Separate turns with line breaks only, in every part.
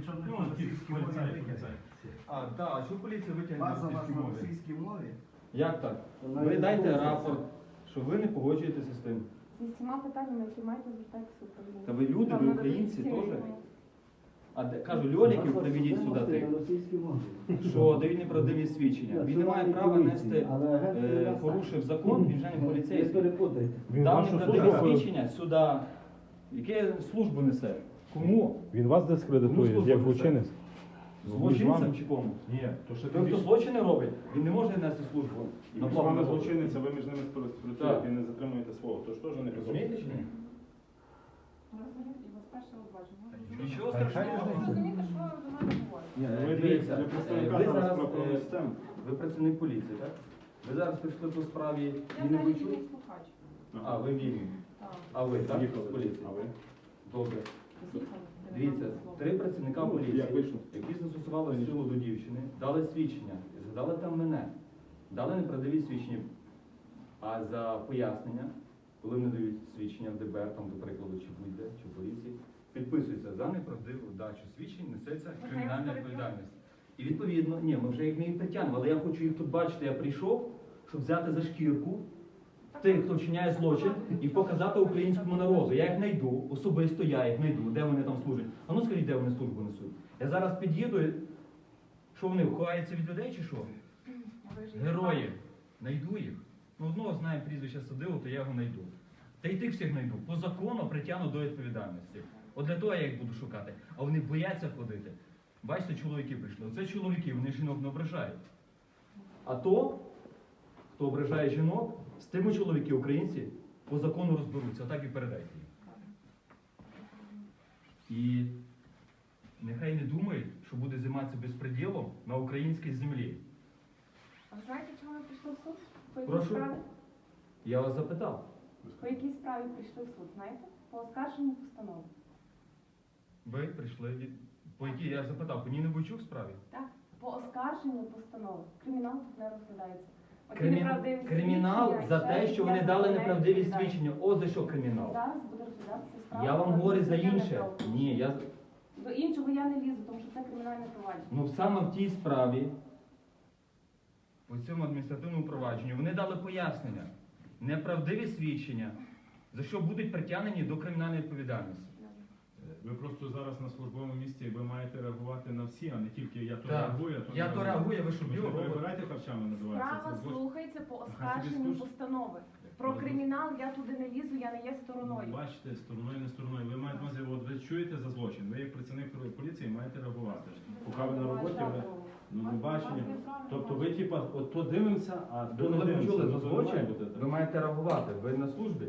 нічого не
Ну,
по
ті
російській мові
поліцаї.
А, так, а що поліція
База у вас на російській мові.
Як так? Ви
не
дайте рапорт, що ви не погоджуєтеся з тим.
Зі всіма питаннями, які маєте звертатися в управління.
Та ви люди,
Там
ви українці
ці
теж.
відповіді.
А де- кажу, льоліків приведіть сюди тих, що дають неправдиві свідчення. Він не має права нести, е, порушив закон, він вже не поліцейський.
Він
Дав
вашу
неправдиві
службу,
свідчення сюди. Яке службу несе? Кому?
він вас дискредитує як злочинець.
Злочинцям чи кому?
Ні, то що
Той, хто злочини робить, він не може нести службу. на
Між
благо
вами
народу.
злочинниця, ви між ними
Так.
співпрацюєте і не затримуєте свого. Тож теж не
Розумієте чи ні? Нічого
Ви
страшного.
ви?
Ні, ну
дивіться,
ви
е,
представника
ви
зараз
зараз,
правоохоронної
е,
системи.
Ви працівник поліції, так? Ви зараз прийшли по справі Бойчук? А, ви вільні. А ви, так?
Їхали.
З поліції?
А ви?
Добре. Дивіться, три працівника
Ну,
поліції,
як
які застосували силу до дівчини, дали свідчення, згадали там мене, дали неправдиві свідчення. А за пояснення, коли вони дають свідчення в ДБР, там, до прикладу, чи будь-де, чи в поліції, підписується за неправдиву дачу свідчень, несеться кримінальна відповідальність. І відповідно, ні, ми вже їх не притягнемо, але я хочу їх тут бачити. Я прийшов, щоб взяти за шкірку тих, хто вчиняє злочин, і показати українському народу. Я їх знайду, особисто я їх знайду, де вони там служать. А ну скажіть, де вони службу несуть. Я зараз під'їду, що вони ховаються від людей чи що? Герої. Найду їх. Ну, одного знаю прізвище садило, то я його знайду. Та й тих всіх знайду. По закону притягну до відповідальності. От для того я їх буду шукати. А вони бояться ходити. Бачите, чоловіки прийшли. Оце чоловіки, вони жінок не ображають. А то, хто ображає жінок, з тими чоловіки, українці, по закону розберуться. Отак і передайте їм. І нехай не думають, що буде займатися безпреділом на українській землі.
А ви знаєте, чому ви прийшли в суд? По якій
Прошу?
справі?
Я вас запитав.
По якій справі прийшли в суд, знаєте? По оскарженню постанови.
Ви прийшли від. По якій я запитав, по Ніни Бойчук справі?
Так? По оскарженню постанови. Кримінал тут не розглядається. Оті
Кримі- Кримінал за те, що вони дали неправдиві свідчення. О, за що кримінал?
Зараз буде розглядатися справа.
Я вам говорю за інше. Ні, я
До іншого я не лізу, тому що це кримінальне провадження.
ну саме в тій справі, по цьому адміністративному провадженню, вони дали пояснення. Неправдиві свідчення, за що будуть притягнені до кримінальної відповідальності.
Ви просто зараз на службовому місці, ви маєте реагувати на всі, а не тільки я то
Так.
реагую, а то
Я
не
то реагую, ви що,
Ви ж
біло робите?
перебирайте харчами називається.
Справа
Це злочин.
слухається по оскарженню постанови. Про кримінал я туди не лізу, я не є стороною.
Бачите, стороною, не стороною. Ви маєте на увазі, от ви чуєте за злочин. Ви як працівник поліції маєте реагувати. Поки ви на роботі, ви ну, не бачення. Тобто ви типа, от то дивимося, а
Ви
то не
коли
дивимося.
почули
Ну,
за
то так.
ви маєте реагувати. Ви на службі?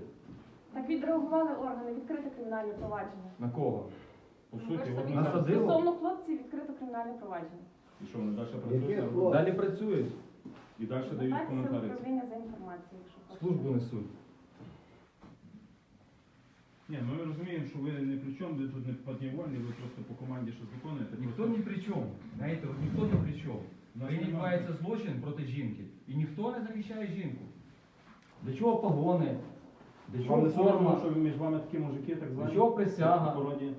Так відреагували органи, відкрите кримінальне провадження.
На кого?
По
Ви
суті,
ж
от
самі
ми
Нас
зараз-
Стосовно хлопців відкрито кримінальне провадження.
І що вони далі
Яке
працюють?
Далі працюють,
І далі дають
Звертайтеся в
коментарі.
управління за інформацією, якщо хочете.
службу несуть.
Ні, ну ми розуміємо, що ви не при чому, ви тут не піднівольні, ви просто по команді щось виконуєте.
Ніхто
Просто-
ні при чому. Знаєте, от ніхто ні при чому.
Нема.
відбувається злочин проти жінки, і ніхто не захищає жінку. Для чого погони? Для
Вам
чого
не соромно,
форма?
що між вами такі мужики, так звані?
Для чого присяга?
породі?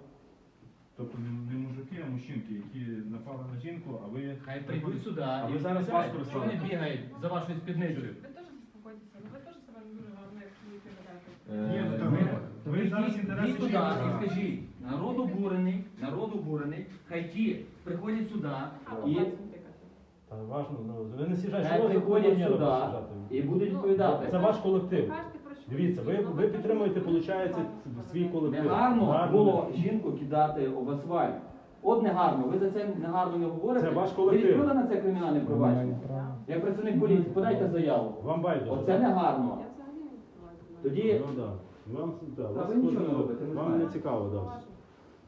Тобто не, не мужики, а мужчинки, які напали на жінку, а ви...
Хай прийдуть сюди
А
і
ви зараз
відповідають,
вас
що
просили.
вони бігають за вашою спідницею.
Ви теж заспокойтеся, ну ви теж себе не дуже гарно як чоловіки ведете.
Ні, ну,
Е,
так, ви- зараз інтереси
йдіть туди
жінки
і скажіть, народ обурений, народ обурений, хай ті приходять сюди
А
і
пальцем тикати.
Та важно, ну ви не сіжайте,
хай
що ви
приходять сюди і будуть
Ну,
відповідати.
Це ваш колектив.
Кажете?
Дивіться, ви, ви підтримуєте, виходить, свій колектив.
Негарно
Гарно.
було жінку кидати об асфальт. От негарно, ви за це негарно не говорите.
Це ваш
Ви
колектив.
відкрили на це кримінальне провадження? Як працівник поліції, подайте заяву.
Вам байдуже.
Оце негарно.
Я взагалі не відкриваю.
Тоді
Ну, да. Вам, да, вас
ви нічого не робите, не
вам
знаю.
не цікаво, да.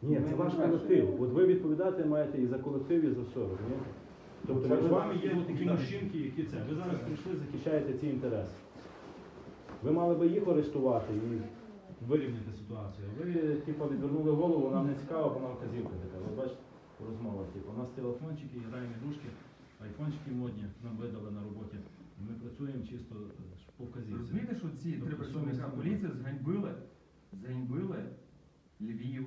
Ні,
Ми
це ваш колектив. От ви відповідати маєте і за колектив, і за все, розумієте? Тобто
Між
між
вами є такі мужчинки, які це.
Ви зараз прийшли, захищаєте ці інтереси. Ви мали би їх арештувати і вирівняти ситуацію. Ви, типу, відвернули голову, нам не цікаво, бо нам вказівка така. Ви бачите, розмова, типу, у нас телефончики, граємо ігрушки, айфончики модні нам видали на роботі. Ми працюємо чисто е, по вказівці.
розумієте, що ці три
Тобто
поліції зганьбили, зганьбили Львів,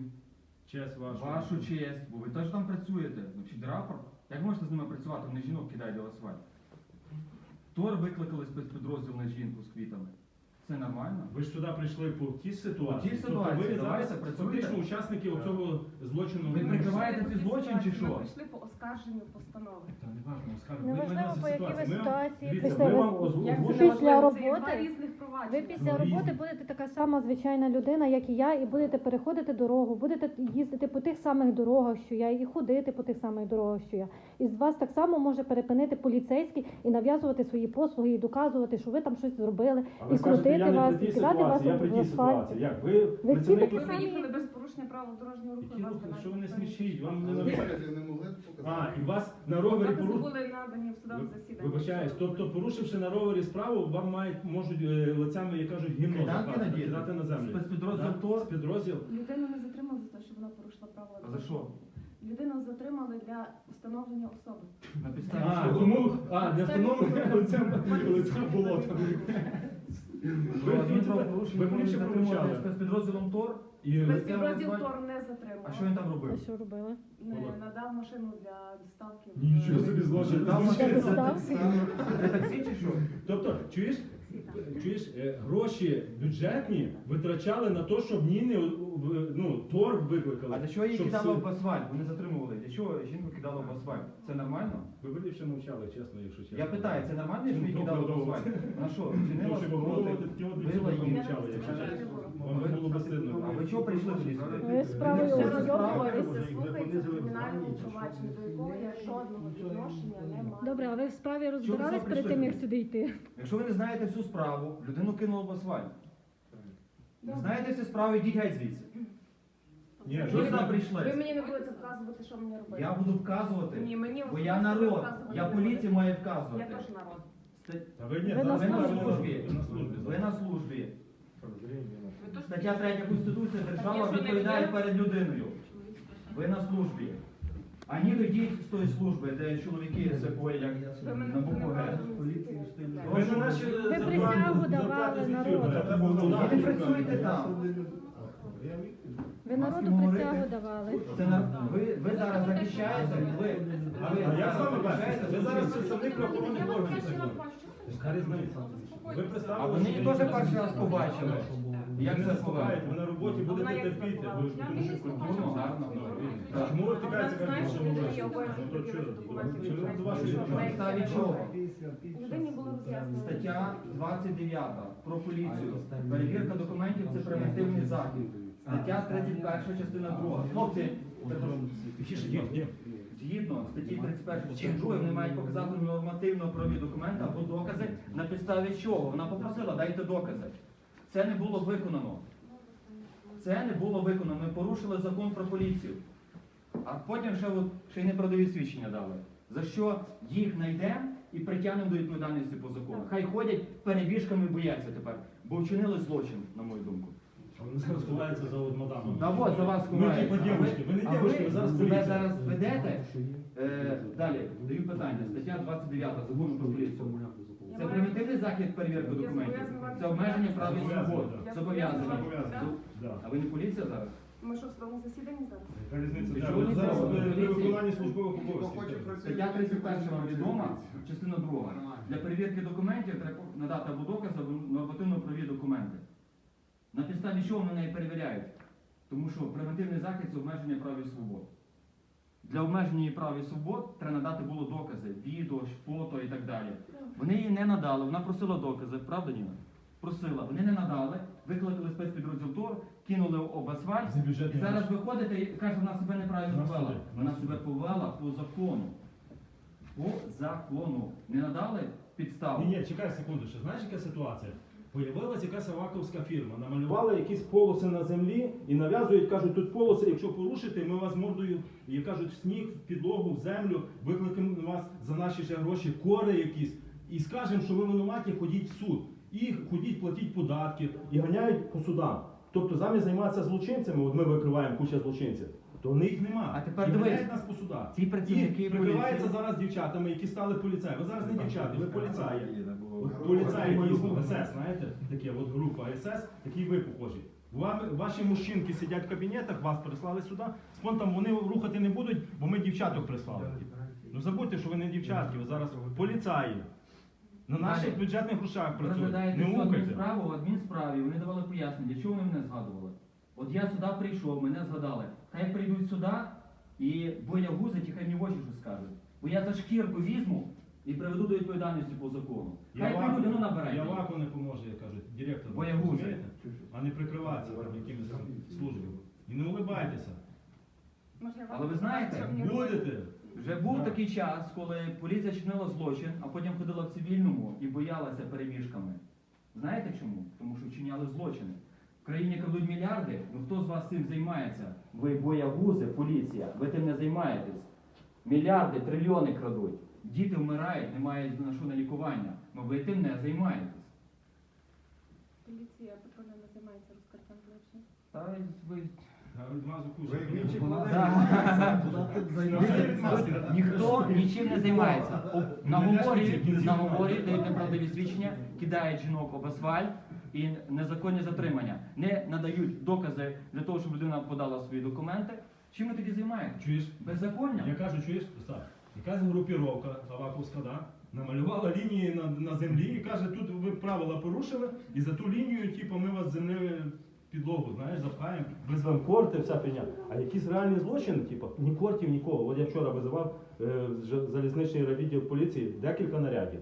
Честь вашу.
Вашу честь, бо ви теж там працюєте. Вчіть рапорт. Як можете з ними працювати? Вони жінок кидають в асфальт. Тор викликали спецпідрозділ на жінку з квітами. Це нормально?
Ви ж сюди прийшли по тій ситуації.
По тій ситуації,
Тобто ви
давайте,
зараз
працюйте.
фактично учасники оцього злочину.
Ви прикриваєте ці злочин чи що?
Ми прийшли по оскарженню постанови.
Та не важно, скажу.
Неважливо, по якій ви ситуації
ми
Ви-
вам озву-
Як.
Після
неможливо? Це є
роботи?
два різних.
Ви після
Ну,
роботи
різні.
будете така сама звичайна людина, як і я, і будете переходити дорогу, будете їздити по тих самих дорогах, що я, і ходити по тих самих дорогах, що я. І з вас так само може перепинити поліцейський і нав'язувати свої послуги, і доказувати, що ви там щось зробили,
А
і
ви скажете,
крутити
я не
вас,
при
і кидати вас
ситуації, я при тій
асфальт.
ситуації. Як? Ви
всі
працівник...
такі
Ви
самі.
виїхали без порушення правил дорожнього руху.
Які
вас
рухи? Що ви не смішіть? Вам не нав'язують. А,
А,
і вас на ровері
Докази
порушили.
були надані в судовому засіданні.
Вибачаюсь, тобто порушивши на ровері справу, вам мають можуть е, лицями, як кажуть, гімно
Кайданки
закласти,
надіти?
кидати на землю.
Спецпідрозділ
Да?
ТОР?
Спецпідрозділ.
Людину не затримали за те, що вона порушила правила.
А за що?
Людину затримали для встановлення особи.
На підставі
А,
чого?
тому, а, для встановлення лиця, лиця було там.
Ви затримали
помічали.
спецпідрозділом ТОР?
І
Спецпідрозділ ТОР не затримав.
А що він там робив?
Що робили?
Не надав машину для доставки. в-
Нічого собі злочин.
Там?
Це
таксі чи що?
Тобто, чуєш, чуєш, е, гроші бюджетні витрачали на те, щоб Ніни ну, торг викликали.
А для чого її
Щоб
кидали
суд-
в асфальт? Вони затримували. Для чого жінку кидали в асфальт? Це нормально?
Ви б ліпше мовчали, чесно, якщо чесно.
Я питаю, це нормально, що її
Ну,
кидали в асфальт? На що? Чинила
щоб
спротив?
такі от речі, ви
її?
мовчали, якщо чесно. Вам було би.
А ви чого прийшли тоді сюди?
Ви справою
Це
ознайомились?
Слухається, слухається в кримінальному провадженні, до якого я жодного відношення не маю.
Добре, а ви в справі розбирались перед тим, як сюди йти?
Якщо ви не знаєте всю справу, людину кинули в асфальт. Не знаєте всю справу, йдіть геть звідси.
Ні,
Що ви
ви
Ви
прийшли?
мені не будете вказувати, що мені робити.
Я буду вказувати,
Ні, мені
бо я
особисто
народ,
вказувати
я
не
поліція
будете.
має
Я
вказувати.
теж народ.
Та ви ні,
Ви
на
ви
службі.
Ви на службі.
Ви на службі.
Ви теж
Стаття 3 Конституції держава відповідає перед людиною. Ви на службі. А ні, йдіть з тої служби, де чоловіки
Ви мене
на букву Г.
Ви на наші
Ви присягу давали народу.
Ви не працюєте
там.
Ви народу присягу давали.
Це на- ви, ви зараз захищаєте, ви,
А
ви
а як з вами
захищаєте?
Ви зараз представник правоохоронних
Я вас
органів. Ви
А
представили,
вони
що
теж перший раз побачили. Як це
не слухаєте, ви на роботі будете терпіти. Ви
Я
тому що.
Ну, гарно.
Чому ви Ну, Чи ви
відповідно,
до вашої
підставі чого? Стаття 29 про поліцію. Перевірка документів це превентивний захід. Стаття 31 частина 2. Хлопці, згідно статті 31 частини 2 вони мають показати нормативно-правові документи або докази, на підставі чого. Вона попросила, дайте докази. Це не було виконано. Це не було виконано. Ми порушили закон про поліцію. А потім ще, от, ще й неправдиві свідчення дали. За що їх знайдемо і притягнемо до відповідальності по закону. Хай ходять перебіжками і бояться тепер, бо вчинили злочин, на мою думку.
А Вони зараз ховаються за от мадамами.
Та от за вас
Ми типу дівчатки, ви не
А
дівчатки, ви зараз
себе
поліція.
зараз ведете. Е, далі, даю питання. Стаття 29 закону про поліцію. Це примітивний захід перевірки документів. Це обмеження прав і свобод.
так.
Зобов'язані. А ви не поліція зараз?
Ми що в своєму засіданні зараз?
Яка різниця?
Ви
зараз при- виконанні службових обов'язків.
Стаття 31 вам відома, частина 2. Для перевірки документів треба надати або докази, або нормативно-правові документи. На підставі чого вони перевіряють? Тому що превентивний захід це обмеження прав і свобод. Для обмеження її прав і свобод треба надати було докази, відео, фото і так далі. Вони її не надали, вона просила докази, правда, Ніна? Просила, вони не надали, викликали спецпідрозділ ТОР, кинули об асфальт.
За
І зараз виходите і каже, вона себе неправильно
На
повела. Вона себе повела по закону. По закону. Не надали підставу.
Ні, ні, чекай секунду, ще знаєш, яка ситуація? Появилась якась аваковська фірма, намалювали якісь полоси на землі і нав'язують, кажуть, тут полоси, якщо порушите, ми вас мордою, і кажуть, в сніг, в підлогу, в землю, викликаємо вас за наші ще гроші, кори якісь, і скажемо, що ви винуваті, ходіть в суд. І ходіть, платіть податки, і ганяють по судам. Тобто замість займатися злочинцями, от ми викриваємо куча злочинців, то в них нема.
А тепер
і
дивись.
нас по судах.
Ці працівники
І прикриваються
поліції.
зараз дівчатами, які стали поліцаями. Ви зараз не дівчата, ви поліцаї. От поліцаї дійсно, СС, знаєте, таке, от група СС, такий ви похожі. Вам- Ваші мужчинки сидять в кабінетах, вас прислали сюди. Спонтом вони рухати не будуть, бо ми дівчаток прислали. Ну забудьте, що ви не дівчатки, ви зараз поліцаї. На наших
Далі.
бюджетних грошах працюють.
розглядаєте
Не
цю
мукайте.
адмінсправу, в адмінсправі, вони давали пояснення, для чого вони мене згадували. От я сюди прийшов, мене згадали. Хай прийдуть сюди і боягузить, і хай мені в очі щось скажуть. Бо я за шкірку візьму і приведу до відповідальності по закону. Хай
Я
прийдуть, ну набирайте.
я ваку не поможе, як кажуть, директор.
Боягузи.
розумієте? А не прикриватися там якимись там службами. І не улибайтеся.
Але ви знаєте,
Будете.
Вже був такий час, коли поліція чинила злочин, а потім ходила в цивільному і боялася переміжками. Знаєте чому? Тому що вчиняли злочини. В країні крадуть мільярди. Ну хто з вас цим займається? Ви боягузи, поліція, ви тим не займаєтесь. Мільярди, трильйони крадуть. Діти вмирають, немає на що на лікування. Ну ви тим не займаєтесь.
Поліція патрульна не займається розкриттям злочин.
Та ви Ніхто нічим не займається. На
Мене ж
говорі,
ці кінці
на говорі
знають.
дають неправдиві свідчення, кидають жінок об асфальт і незаконні затримання. Не надають докази для того, щоб людина подала свої документи. Чим ви тоді займаєтесь?
Чуєш?
Беззаконня?
Я кажу, чуєш, Остап, якась групіровка Аваковська, да, намалювала лінії на, на землі і каже, тут ви правила порушили, і за ту лінію, типу, ми вас землі підлогу, знаєш, запхаємо. Без вам корти, вся фігня. А якісь реальні злочини, типу, ні кортів, нікого. От я вчора визивав е, залізничний відділ поліції декілька нарядів.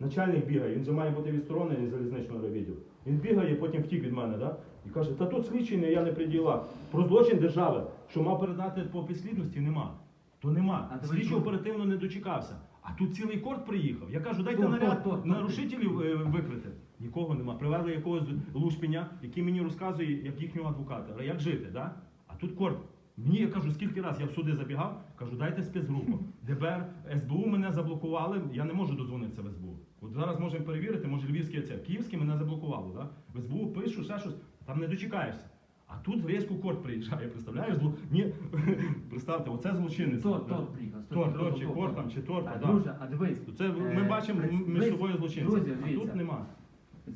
Начальник бігає, він же має бути відсторонений залізничного відділу. Він бігає, потім втік від мене, да? і каже, та тут слідчий не я не при ділах. Про злочин держави, що мав передати по підслідності, нема. То нема.
А
Слідчий оперативно не дочекався. А тут цілий корт приїхав. Я кажу, дайте наряд нарушителів е, викрити. Нікого нема. Привели якогось лушпеня, який мені розказує, як їхнього адвоката, як жити, да? А тут корт. Мені я кажу, скільки раз я в суди забігав, кажу, дайте спецгрупу. ДБР, СБУ мене заблокували, я не можу дозвонитися в СБУ. От зараз можемо перевірити, може львівський це. Київський мене заблокувало, да? В СБУ пишу, ще щось, там не дочекаєшся. А тут в корт приїжджає, представляєш? Зло... Ні, представте, оце злочинець.
Торт,
Да.
торт приїхав.
Торт, торт, чи корт там, чи торт,
А,
да.
Друже, а дивись.
Це ми
Е,
бачимо
при-
між собою злочинців.
Друзі,
а
дивіться.
тут нема.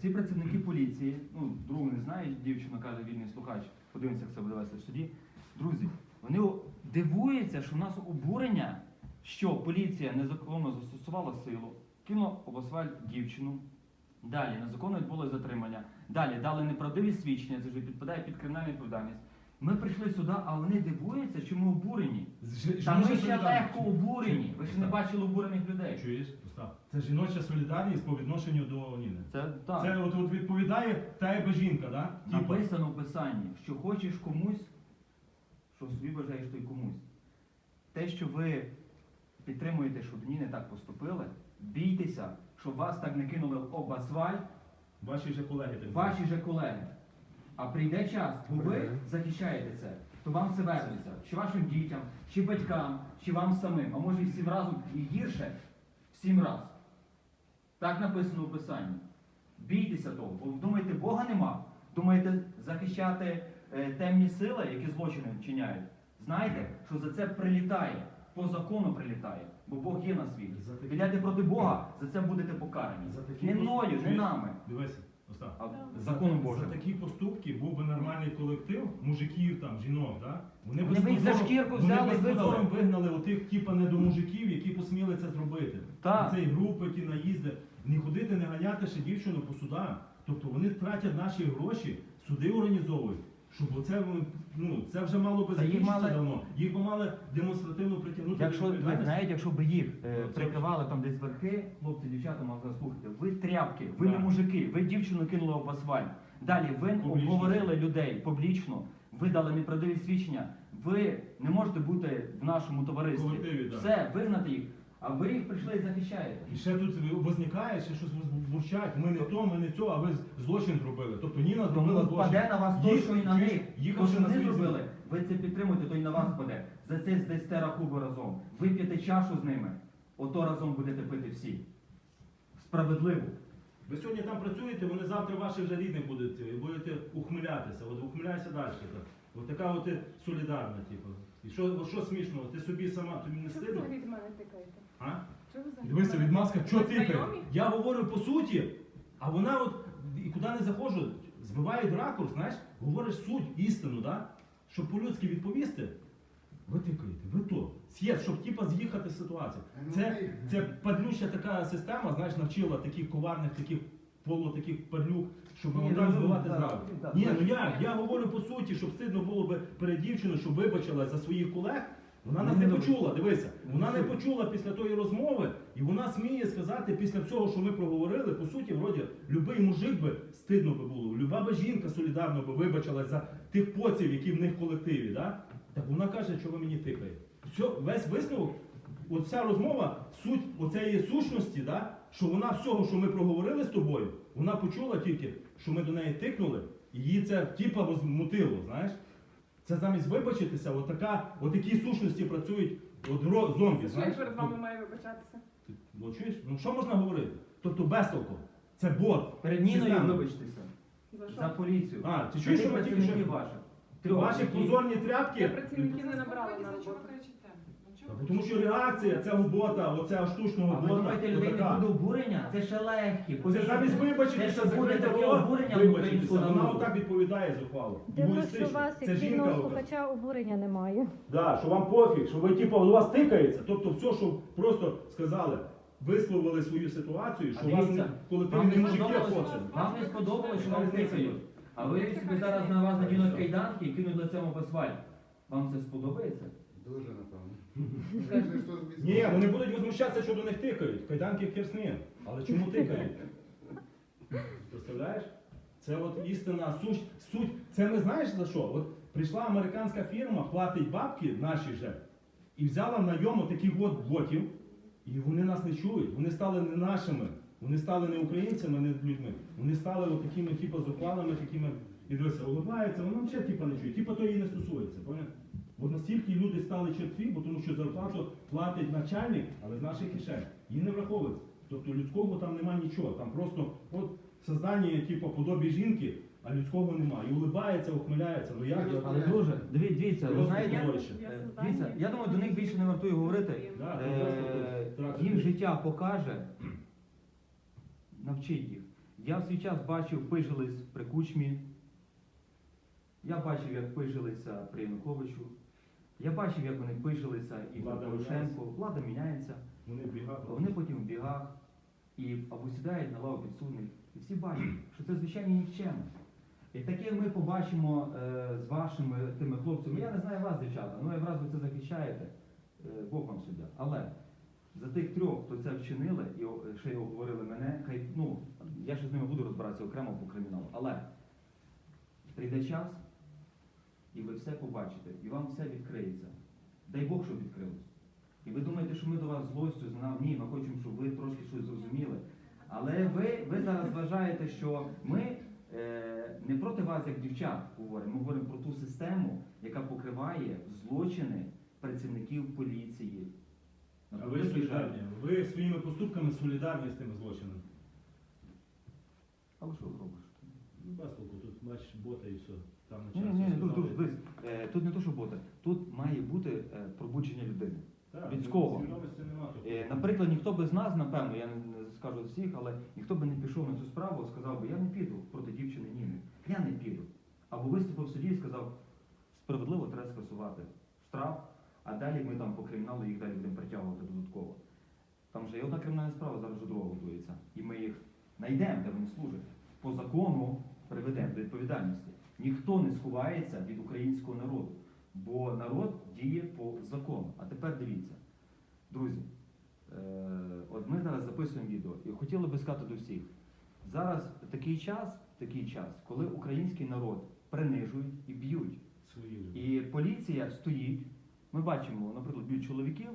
Ці працівники поліції, ну, другу не знає, дівчина каже, вільний слухач, подивимося, як це буде вести в суді. Друзі, вони дивуються, що в нас обурення, що поліція незаконно застосувала силу, кинула об асфальт дівчину. Далі незаконно відбулося затримання. Далі дали неправдиві свідчення, це вже підпадає під кримінальну відповідальність. Ми прийшли сюди, а вони дивуються, що ми обурені.
Ж-
Та ми ще легко обурені. Ви ж не бачили обурених людей.
Чуєш? Це жіноча солідарність по відношенню до Ніни.
Це так.
Це от, от відповідає та якби жінка, да?
Написано в писанні, що хочеш комусь, що собі бажаєш той комусь. Те, що ви підтримуєте, щоб ні не так поступили, бійтеся, щоб вас так не кинули об асфальт,
Ваші же колеги так.
ваші же колеги. А прийде час, бо ви захищаєте це, то вам це вернеться. Чи вашим дітям, чи батькам, чи вам самим, а може і всім разом і гірше, в сім раз. Так написано у Писанні. Бійтеся того, бо думаєте, Бога нема. Думаєте захищати темні сили, які злочини вчиняють. Знайте, що за це прилітає, по закону прилітає, бо Бог є на світі. Підете проти Бога, за це будете покарані.
За такі
Не мною, не нами,
Дивися, Остап.
законом Божим.
за такі поступки був би нормальний колектив мужиків, там, жінок, да? Вони
Вони б їх за шкірку взяли і
без
вигнали.
позором вигнали отих типа недомужиків, які посміли це зробити.
Так.
Цієї групи, ті наїзди. Не ходити, не ганяти ще дівчину по судам. Тобто вони тратять наші гроші, суди організовують. Щоб оце, ну, це вже мало би
Та їх
закінчитися
мали-
давно. Їх би мали демонстративно притягнути.
Якщо ви
відповідальності.
знаєте, якщо б їх е,
Ну, це
прикривали там десь верхи, хлопці, дівчата, мав слухайте, ви тряпки, ви не мужики, ви дівчину кинули об асфальт. Далі ви
Публічно.
обговорили людей публічно, ви дали неправдиві свідчення. Ви не можете бути в нашому товаристві.
Колективі, так.
Все, вигнати їх. А ви їх прийшли і захищаєте.
І ще тут возникає, ще щось бурчать. Ми не то, ми не цього, а ви злочин зробили. Тобто Ніна зробила
Тому
злочин.
впаде на вас то, що і на них. То, що
на
вони зробили, ви це підтримуєте, то і на вас паде. За це здасте рахубу разом. Вип'єте чашу з ними, ото разом будете пити всі. Справедливо.
Ви сьогодні там працюєте, вони завтра ваші вже рідні будуть, і будете ухмилятися. От ухмиляйся далі. Так. От така от солідарна, типу. І що, от що смішного? Ти собі сама тобі не
Що ви
стидно?
взагалі від мене тикаєте?
А?
Що ви взагалі
Дивися,
від тикаєте?
тикає?
знайомі?
Я говорю по суті, а вона от і куди не заходжу, збивають ракурс, знаєш, говориш суть, істину, да? щоб по-людськи відповісти, ви тикаєте, ви то. З'їзд, щоб типа з'їхати з ситуації. Це, це падлюща така система, знаєш, навчила таких коварних, таких полу таких падлюк, щоб
Ні,
отак
ну,
збивати
так,
зразу.
так,
Ні, ну як? Я говорю по суті, щоб стидно було би перед дівчиною, щоб вибачила за своїх колег. Вона нас
Ну,
не почула, дивися.
Ну,
Вона не почула після тої розмови, і вона сміє сказати після всього, що ми проговорили, по суті, вроді, любий мужик би стидно би було, люба би жінка солідарно би вибачилась за тих поців, які в них в колективі. Да? Так вона каже, що ви мені тикаєте. Все, весь висновок, оця розмова, суть оцеї сущності, да? Що вона всього, що ми проговорили з тобою, вона почула тільки, що ми до неї тикнули, і її це типа возмутило, знаєш? Це замість вибачитися, отака, отакі сущності працюють от ро- зомбі.
Що я
Знаєш?
перед вами маю вибачатися?
Ти- Ну чуєш? Ну що можна говорити? Тобто безтолку. Це бот.
Перед Ніною вибачтеся.
За що?
За поліцію.
А, ти чуєш, що ми тільки що-. Ваші
які-
позорні
Я
тряпки.
працівників не набрала на роботу.
ви кричите? Ну, чого
Та
ви
Тому що реакція цього бота, оцього
А
штучного
ви
бота,
думаєте, людей не буде обурення? Це ще легкі.
Це замість вибачитися,
що буде
закрити
таке
рот,
обурення в
вибачитися.
українському
Вона
народу.
отак відповідає зухвало.
Дивно, що у вас,
Це
як
жінка.
слухача, обурення немає.
Да, що вам пофіг, що ви типу, у вас тикається. Тобто все, що просто сказали, висловили свою ситуацію, що у вас
дивіться,
в
вам
не
не
мужики, а
сподобалось? Вам не сподобалось, що вам тикають. А ви собі зараз на вас надінуть кайданки і кинуть лицем об асфальт. Вам це сподобається?
Дуже напевно.
Ні, вони будуть возмущатися, що до них тикають. Кайданки керсни. Але чому тикають? Представляєш? Це от істина, суть, суть. Це ми знаєш за що? От прийшла американська фірма, платить бабки наші же, і взяла на йому таких от ботів, і вони нас не чують. Вони стали не нашими. Вони стали не українцями, не людьми. Вони стали от такими, типу, зухвалами, такими, і дивися, улыбається, воно взагалі типу, не чує. Типу то її не стосується. Пам'ятаєш? Бо настільки люди стали черстві, бо тому що зарплату платить начальник, але з наших кишень. Її не враховується. Тобто людського там нема нічого. Там просто от создання, типу, подобі жінки, а людського нема. І улибається, ухмиляється. Ну як? я-
Але друже, диві- дивіться, ви
Просто
знаєте,
позорище.
Я
е,
создання.
дивіться, я думаю, до них більше не вартує говорити.
Да,
Е,
просто трактор.
Їм життя покаже, навчить їх. Я в свій час бачив, пижились при кучмі. Я бачив, як пижилися при Януковичу. Я бачив, як вони пижилися і
Влада
Порошенко. Влада міняється.
Вони бігають.
Вони потім в бігах і або сідають на лаву підсудних. І всі бачать, що це звичайні нікчеми. І таке ми побачимо е, з вашими тими хлопцями. Я не знаю вас, дівчата, ну якраз ви це захищаєте, е, Бог вам суддя. Але за тих трьох, хто це вчинили, і о- ще й оговорили мене, хай ну я ще з ними буду розбиратися окремо по криміналу. Але прийде час, і ви все побачите, і вам все відкриється. Дай Бог, щоб відкрилось. І ви думаєте, що ми до вас злостю знав? Ні, ми хочемо, щоб ви трошки щось зрозуміли. Але ви, ви зараз вважаєте, що ми е, не проти вас, як дівчат, говоримо. Ми говоримо про ту систему, яка покриває злочини працівників поліції.
А ви солідарні. Ви своїми поступками солідарні з тими злочинами.
Але що зробиш?
Ну, без толку, тут бачиш бота і все. Там на
Ні,
часі
ні, тут, тут, дивись, е, тут не то, що боти. Тут має бути е, пробудження людини.
Так,
людського.
свідомості нема тут.
Е, Наприклад, ніхто би з нас, напевно, я не не скажу всіх, але ніхто би не пішов на цю справу сказав би, я не піду проти дівчини Ніни. Я не піду. Або виступив в суді і сказав, справедливо треба скасувати штраф, а далі ми там по криміналу їх далі будемо притягувати додатково. Там вже є одна кримінальна справа, зараз вже друга готується. І ми їх знайдемо, де вони служать. По закону приведемо до відповідальності. Ніхто не сховається від українського народу, бо народ діє по закону. А тепер дивіться. Друзі, е, от ми зараз записуємо відео і хотіли би сказати до всіх. Зараз такий час, такий час, коли український народ принижують і б'ють. І поліція стоїть. Ми бачимо, наприклад, б'ють чоловіків,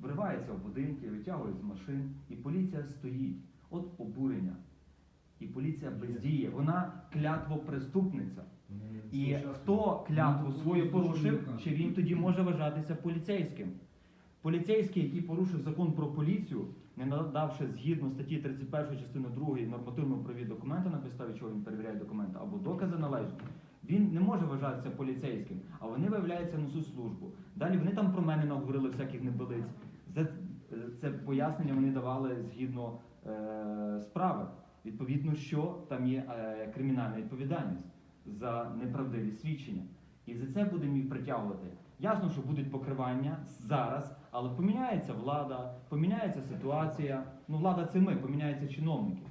вриваються в будинки, витягують з машин, і поліція стоїть. От обурення. І поліція бездіє. Вона клятвопреступниця. І хто клятву свою порушив, чи він тоді може вважатися поліцейським? Поліцейський, який порушив закон про поліцію, не надавши згідно статті 31 частини 2 нормативно праві документи, на підставі чого він перевіряє документи, або докази належні, він не може вважатися поліцейським, а вони виявляються несуть службу. Далі вони там про мене наговорили всяких небилиць. Це, це пояснення вони давали згідно е, справи. Відповідно, що там є е, кримінальна відповідальність за неправдиві свідчення. І за це будемо їх притягувати. Ясно, що будуть покривання зараз, але поміняється влада, поміняється ситуація. Ну, влада це ми, поміняються чиновники.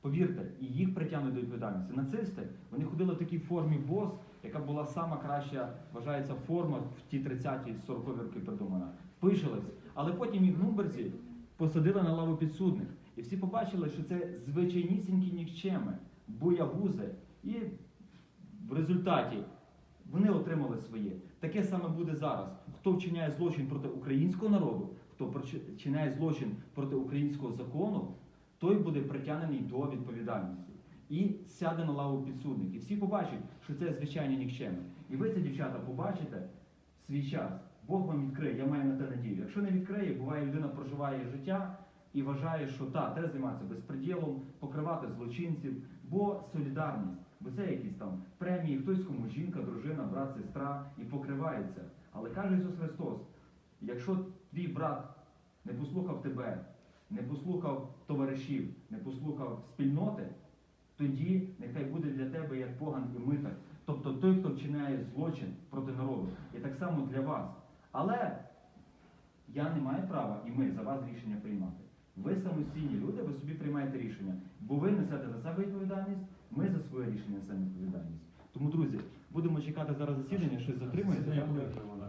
Повірте, і їх притягнуть до відповідальності. Нацисти вони ходили в такій формі бос, яка була сама краща, вважається, форма в ті 30-ті 40 роки придумана. Пишились, але потім їх в Нумберзі посадили на лаву підсудних. І всі побачили, що це звичайнісінькі нікчеми, боягузи. І в результаті вони отримали своє. Таке саме буде зараз. Хто вчиняє злочин проти українського народу, хто вчиняє злочин проти українського закону, той буде притягнений до відповідальності і сяде на лаву підсудних. І всі побачать, що це звичайні нікчеми. І ви це, дівчата, побачите свій час. Бог вам відкриє, я маю на те надію. Якщо не відкриє, буває, людина проживає життя і вважає, що так, треба займатися безпреділом, покривати злочинців, бо солідарність, бо це якісь там премії, хтось кому жінка, дружина, брат, сестра і покривається. Але каже Ісус Христос: якщо твій брат не послухав тебе, не послухав товаришів, не послухав спільноти, тоді нехай буде для тебе як поган і митар. Тобто той, хто вчиняє злочин проти народу. І так само для вас. Але я не маю права і ми за вас рішення приймати. Ви самостійні люди, ви собі приймаєте рішення, бо ви несете за себе відповідальність, ми за своє рішення несемо відповідальність. Тому, друзі, будемо чекати зараз засідання, щось затримується.